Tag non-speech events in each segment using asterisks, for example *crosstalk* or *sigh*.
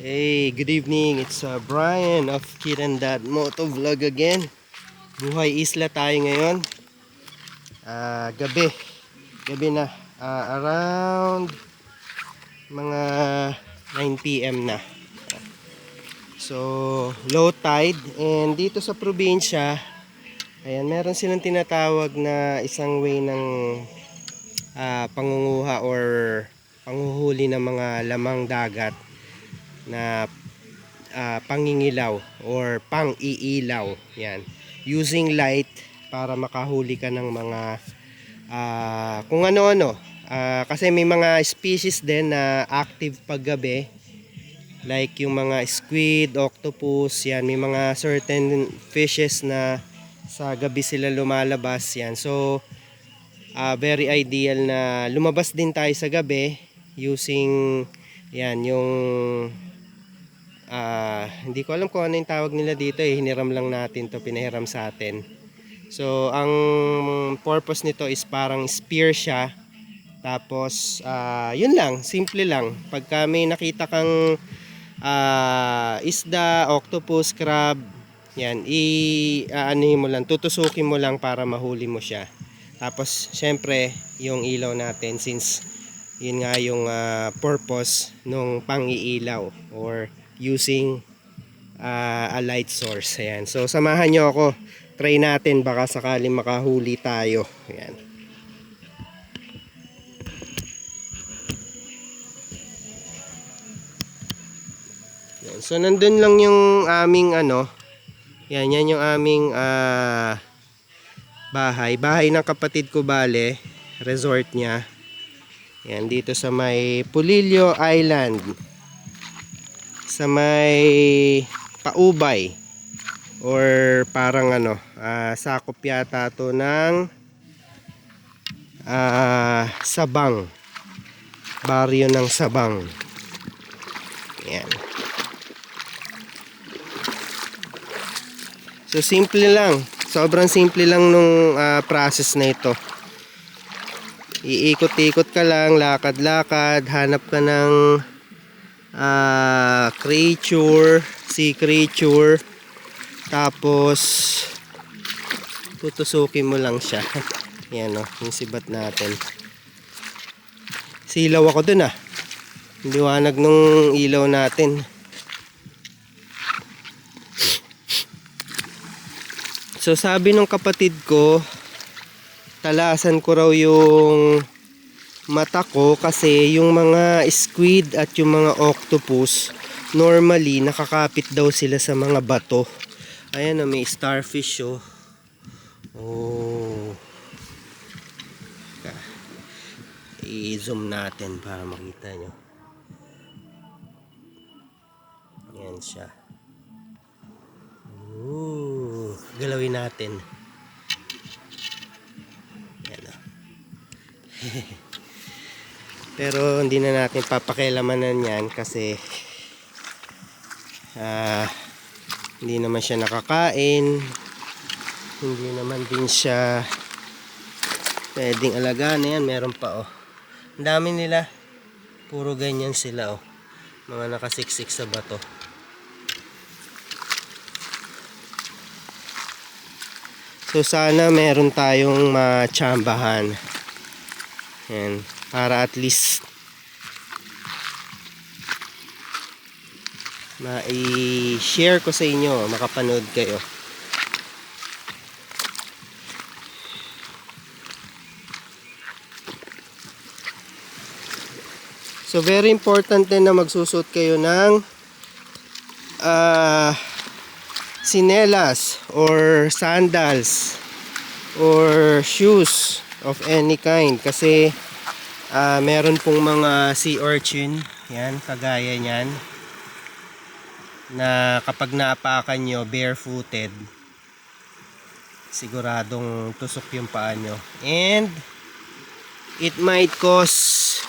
Hey, good evening. It's uh, Brian of Kid and Dad Moto Vlog again. Buhay Isla tayo ngayon. Ah, gabi. Gabi na. Ah, around mga 9 p.m. na. So, low tide. And dito sa probinsya, ayan, meron silang tinatawag na isang way ng ah, pangunguha or panghuhuli ng mga lamang dagat na ah, pangingilaw or pang-iilaw. Yan. Using light para makahuli ka ng mga ah, kung ano-ano. Ah, kasi may mga species din na active paggabi. Like yung mga squid, octopus, yan. May mga certain fishes na sa gabi sila lumalabas. Yan. So, ah, very ideal na lumabas din tayo sa gabi using yan yung ah hindi ko alam kung ano yung tawag nila dito eh. Hiniram lang natin to pinahiram sa atin. So ang purpose nito is parang spear siya. Tapos ah yun lang. Simple lang. Pagka may nakita kang ah isda octopus crab yan i aanohin mo lang. Tutusukin mo lang para mahuli mo siya. Tapos syempre yung ilaw natin since yun nga yung ah, purpose nung pang-iilaw or using ah, a light source. Ayan. So samahan nyo ako. Try natin baka sakaling makahuli tayo. Ayan. Ayan. So nandun lang yung aming ano. Yan, yan yung aming ah, bahay. Bahay ng kapatid ko bale. Resort niya. Yan, dito sa may Pulilio Island. Sa may Paubay. Or parang ano, ah, sakop yata to ng ah, Sabang. Baryo ng Sabang. Yan. So simple lang. Sobrang simple lang nung ah, process na ito. Iikot-ikot ka lang, lakad-lakad, hanap ka ng ah, creature, sea creature. Tapos tutusukin mo lang siya. *laughs* Yan o, yung sibat natin. Silaw ako dun ah. Liwanag nung ilaw natin. So sabi nung kapatid ko, talasan ko raw yung mata ko kasi yung mga squid at yung mga octopus normally nakakapit daw sila sa mga bato. Ayan na may starfish oh. Oh. Teka. I-zoom natin para makita nyo. Yan siya. Ooh, galawin natin. Yan o. *laughs* Pero hindi na natin papakialamanan yan kasi ah hindi naman siya nakakain. Hindi naman din siya pwedeng alagaan. Ayan, meron pa oh. Ang dami nila. Puro ganyan sila oh. Mga nakasiksik sa bato. So sana meron tayong matsambahan. Yan. Para at least ma-share ko sa inyo, makapanood kayo. So very important din na magsusot kayo ng ah sinelas or sandals or shoes of any kind kasi ah, meron pong mga sea urchin yan kagaya niyan na kapag naapakan nyo barefooted siguradong tusok yung paa nyo and it might cause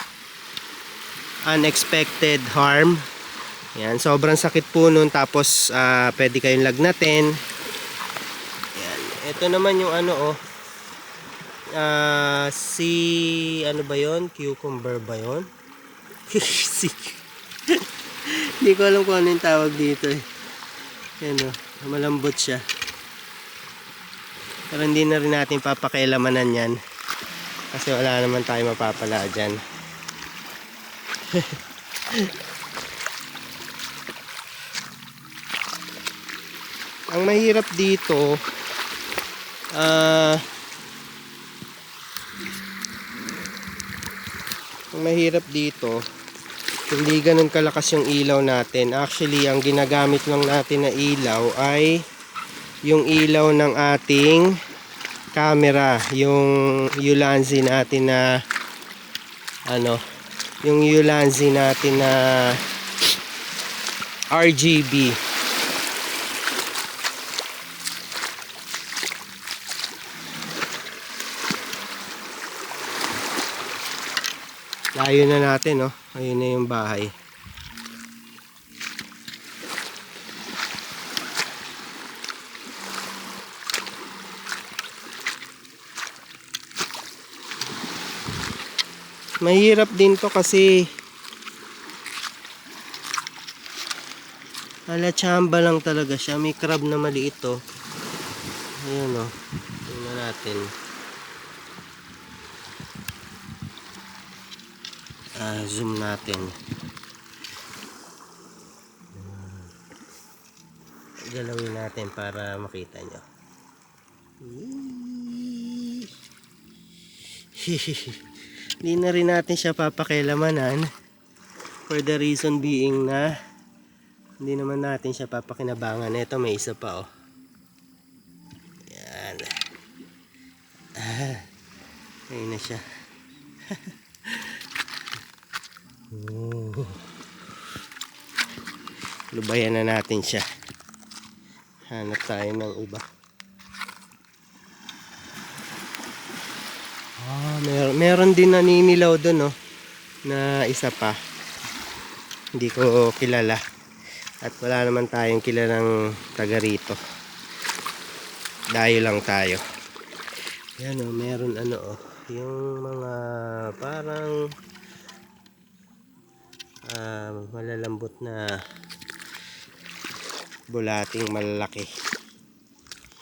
unexpected harm yan, sobrang sakit po nun tapos ah, pwede kayong lagnatin. Yan. Ito naman yung ano oh. Ah, si ano ba 'yon? Cucumber ba 'yon? *laughs* si Hindi ko alam kung ano yung tawag dito eh. Yan o, malambot siya. Pero hindi na rin natin papakialamanan yan. Kasi wala naman tayo mapapala dyan. *laughs* Ang mahirap dito, ah, ang mahirap dito, hindi ganun kalakas yung ilaw natin. Actually, ang ginagamit lang natin na ilaw ay yung ilaw ng ating camera, yung Ulanzi natin na ano, yung Ulanzi natin na RGB. Layo na natin, no? Ayun na yung bahay. Mahirap din to kasi Ala chamba lang talaga siya. May crab na maliit to. Ayun, oh. Tingnan natin. Ah, zoom natin. Galawin natin para makita nyo. *laughs* Hindi na rin natin siya papakilamanan for the reason being na hindi naman natin siya papakinabangan. Ito may isa pa oh. Yan. Ah, ayun na siya. *laughs* Lubayan na natin siya. Hanap tayo ng iba. Ah, mer meron din naninilaw doon, no? Na isa pa. Hindi ko kilala. At wala naman tayong kilalang taga rito. Dayo lang tayo. Yan, oh, meron ano, oh. Yung mga parang ah, malalambot na bulating malalaki.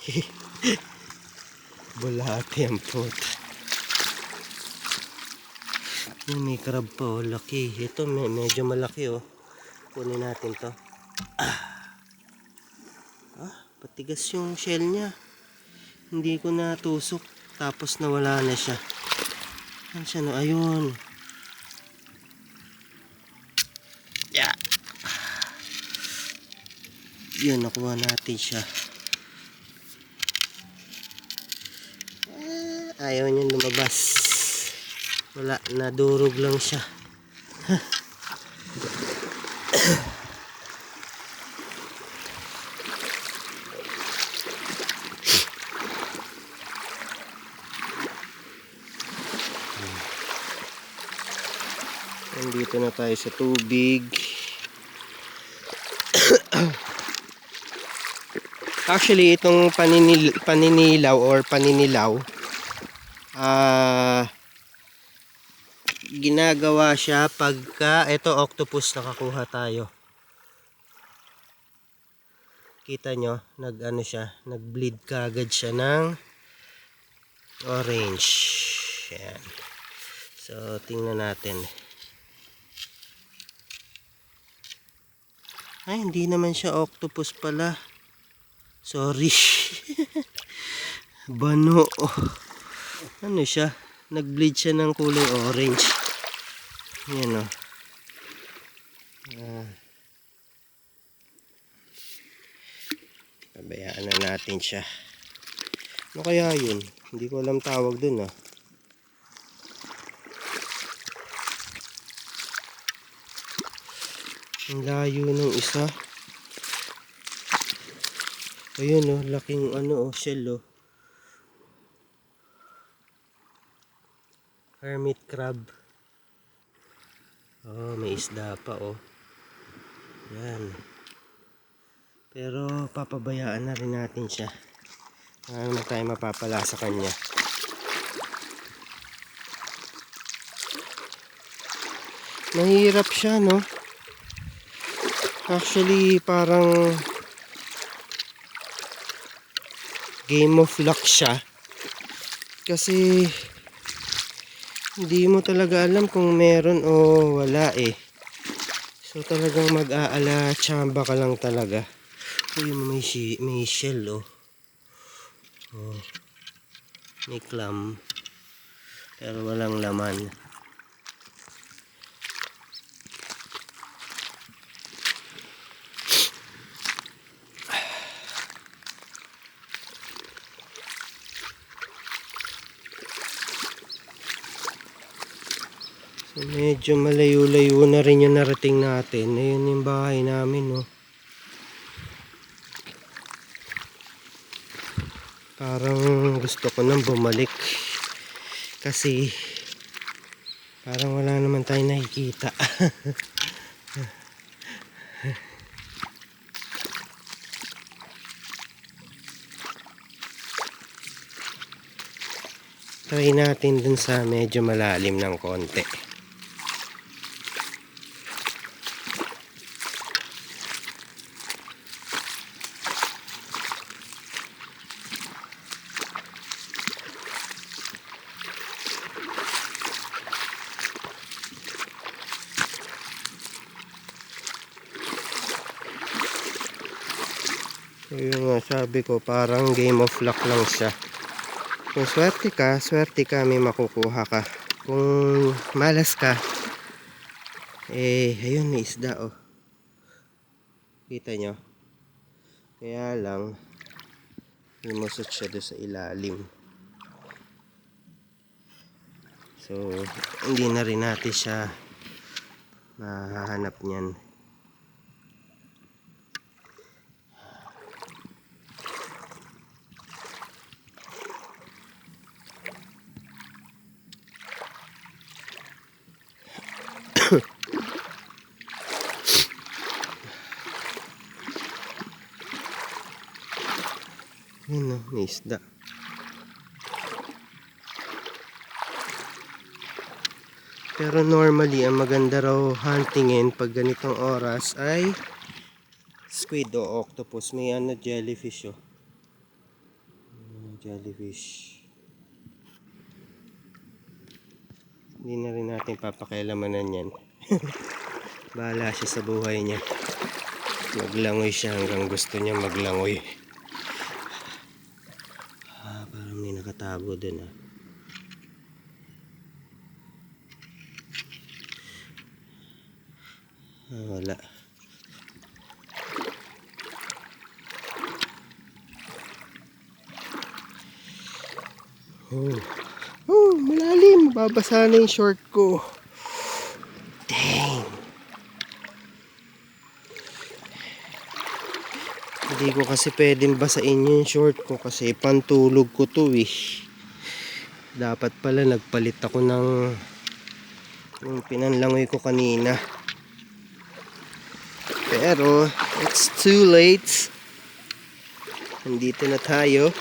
*laughs* Bulati ang pot. Yan, may crab pa oh, laki. Ito me- medyo malaki oh. Kunin natin to. Ah. ah, patigas yung shell niya. Hindi ko natusok. Tapos nawala na siya. Ano siya no? Ayun. Yun, nakuha natin siya. Ah, Ayaw niya lumabas. Wala, nadurog lang siya. *coughs* Nandito na tayo sa tubig. Actually, itong paninil, paninilaw or paninilaw, ah, ginagawa siya pagka, ito octopus nakakuha tayo. Kita nyo, nag ano siya, nag bleed kagad siya ng orange. Yan. So, tingnan natin. Ay, hindi naman siya octopus pala. Sorry. *laughs* Bano. Ano siya? Nag-bleed siya ng kulay orange. Yan o. Ah. Pabayaan na natin siya. Ano kaya yun? Hindi ko alam tawag dun ah. Ang layo ng isa. Ayun oh, laking ano oh, shell oh. Hermit crab. Oh, may isda pa oh. Yan. Pero papabayaan na rin natin siya. Wala naman tayo mapapala sa kanya. Mahirap siya, no? Actually, parang game of luck siya. Kasi hindi mo talaga alam kung meron o wala eh. So talagang mag-aala tsamba ka lang talaga. Uy, may, may shell oh. oh. May clam. Pero walang laman. Medyo malayo-layo na rin yung narating natin. Ayun yung bahay namin, no. Parang gusto ko nang bumalik. Kasi parang wala naman tayong nakikita. *laughs* Try natin dun sa medyo malalim ng konti. Yung nga sabi ko, parang game of luck lang siya. Kung swerte ka, swerte ka, may makukuha ka. Kung malas ka, eh, ayun, may isda, oh. Kita nyo? Kaya lang, lumusot siya doon sa ilalim. So, hindi na rin natin siya mahahanap niyan. Yun no, may isda. Pero normally, ang maganda raw huntingin pag ganitong oras ay squid o octopus. May ano, jellyfish oh. Ano, Jellyfish. Hindi na rin natin papakialamanan yan. *laughs* Bahala siya sa buhay niya. Maglangoy siya hanggang gusto niya maglangoy. Parang may nakatago dun ah. Ah, wala. Oh. Oh, malalim. Babasa na yung short ko. Hindi ko kasi pwedeng basain yung short ko kasi pantulog ko to eh. Dapat pala nagpalit ako ng yung pinanlangoy ko kanina. Pero it's too late. Nandito na tayo.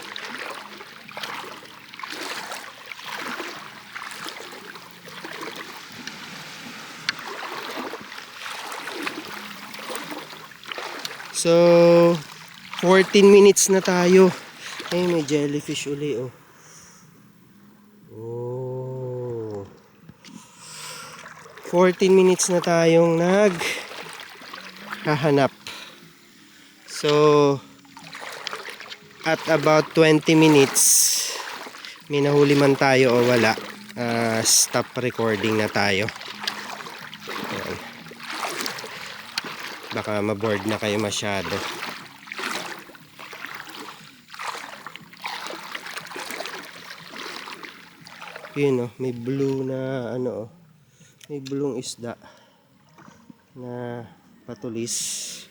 So, 14 minutes na tayo. Ay, may jellyfish uli, oh. Oh. 14 minutes na tayong nag hahanap. So, at about 20 minutes, may nahuli man tayo o wala, ah, stop recording na tayo. Ayan. Baka maboard na kayo masyado. Yun oh, may blue na ano oh. May blue isda na patulis.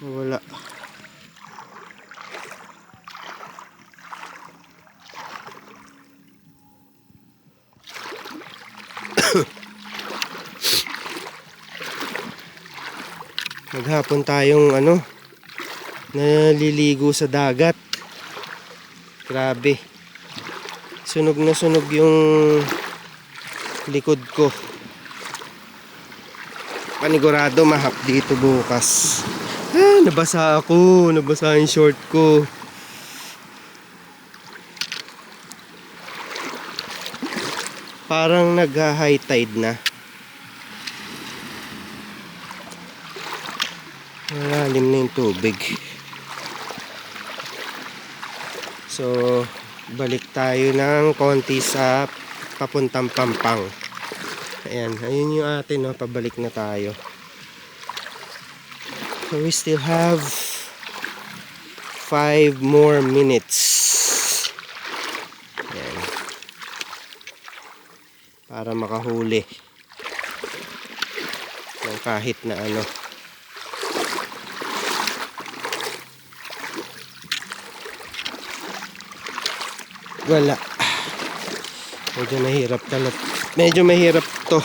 Wala. *coughs* Maghapon tayong ano naliligo sa dagat. Grabe. Sunog na sunog yung likod ko. panigurado mahap dito bukas. Ah, nabasa ako. Nabasa yung short ko. Parang nag-high tide na. Malalim na yung tubig. So, balik tayo ng konti sa papuntang Pampang. Ayan, ayun yung atin, no? pabalik na tayo. So, we still have five more minutes. Ayan. Para makahuli. Ng kahit na ano. Wala. Medyo mahirap talaga. Medyo mahirap to.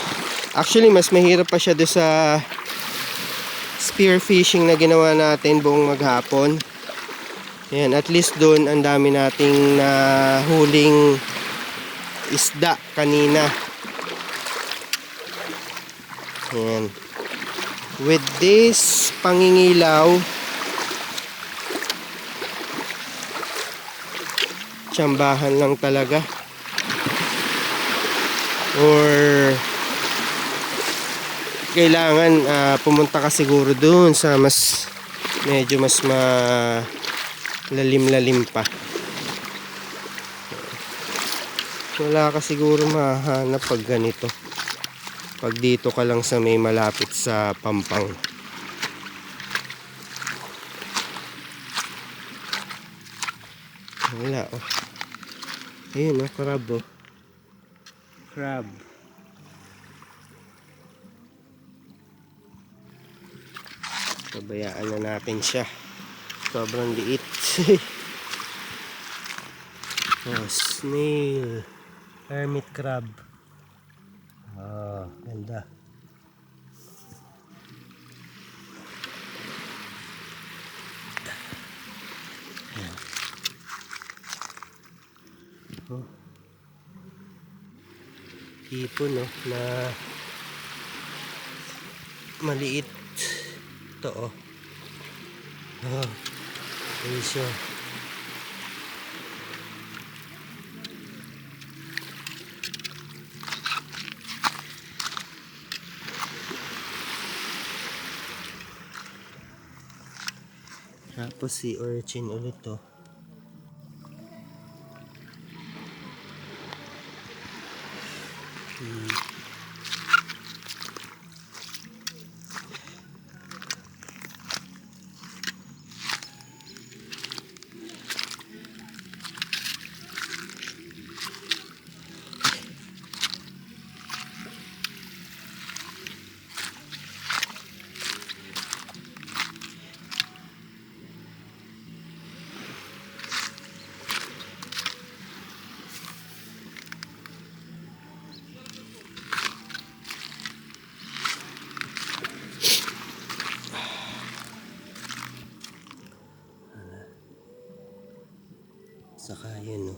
Actually, mas mahirap pa siya doon sa spear fishing na ginawa natin buong maghapon. Yan, at least doon ang dami nating na huling isda kanina. Yan. With this pangingilaw, tsambahan lang talaga. Or kailangan ah, pumunta ka siguro doon sa mas medyo mas ma lalim-lalim pa. Wala ka siguro mahanap pag ganito. Pag dito ka lang sa may malapit sa Pampang. Wala oh. Ayun oh, crab oh. Crab. Pabayaan na natin siya. Sobrang liit. *laughs* oh, snail. Hermit crab. Ah, ganda. Ayan. Hipon, no? Na maliit. Ito, oh. Oh. Ayun siya. Tapos si urchin ulit to. 嗯。Saka yun, no?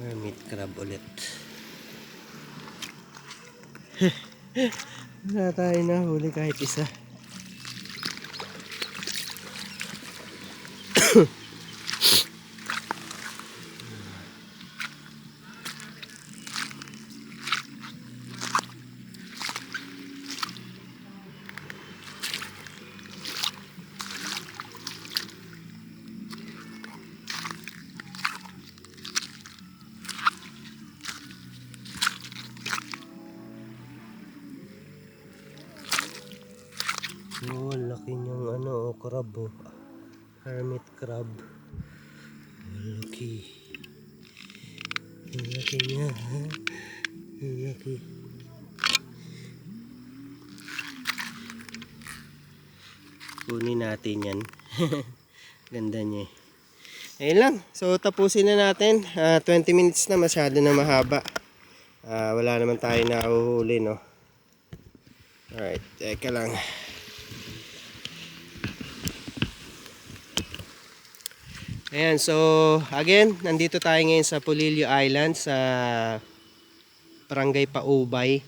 Hermit crab ulit. *laughs* Wala tayo na huli kahit isa. Oh, laki niyang ano, oh, crab oh. Hermit crab. Laki. Laki niya, laki. Kunin natin yan. *laughs* Ganda niya eh. Ayun lang. So, tapusin na natin. Ah, 20 minutes na. Masyado na mahaba. Ah, wala naman tayo na uhuli, no? Alright. Teka lang. Ayan, so again, nandito tayo ngayon sa Pulilio Island sa Barangay Paubay.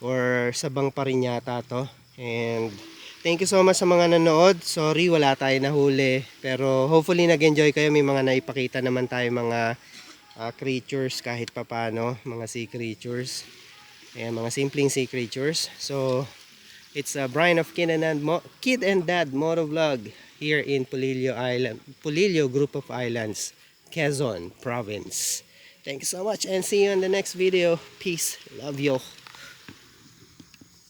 or sabang pa rin yata to. And thank you so much sa mga nanood. Sorry, wala tayo nahuli. Pero hopefully nag-enjoy kayo. May mga naipakita naman tayo mga ah, creatures kahit papano. Mga sea creatures. Ayan, mga simpleng sea creatures. So, it's a Brian of Kid and Dad, Mo- Kid and Dad Moto Vlog here in Pulilio Island, Pulilio Group of Islands, Quezon Province. Thank you so much and see you in the next video. Peace. Love you.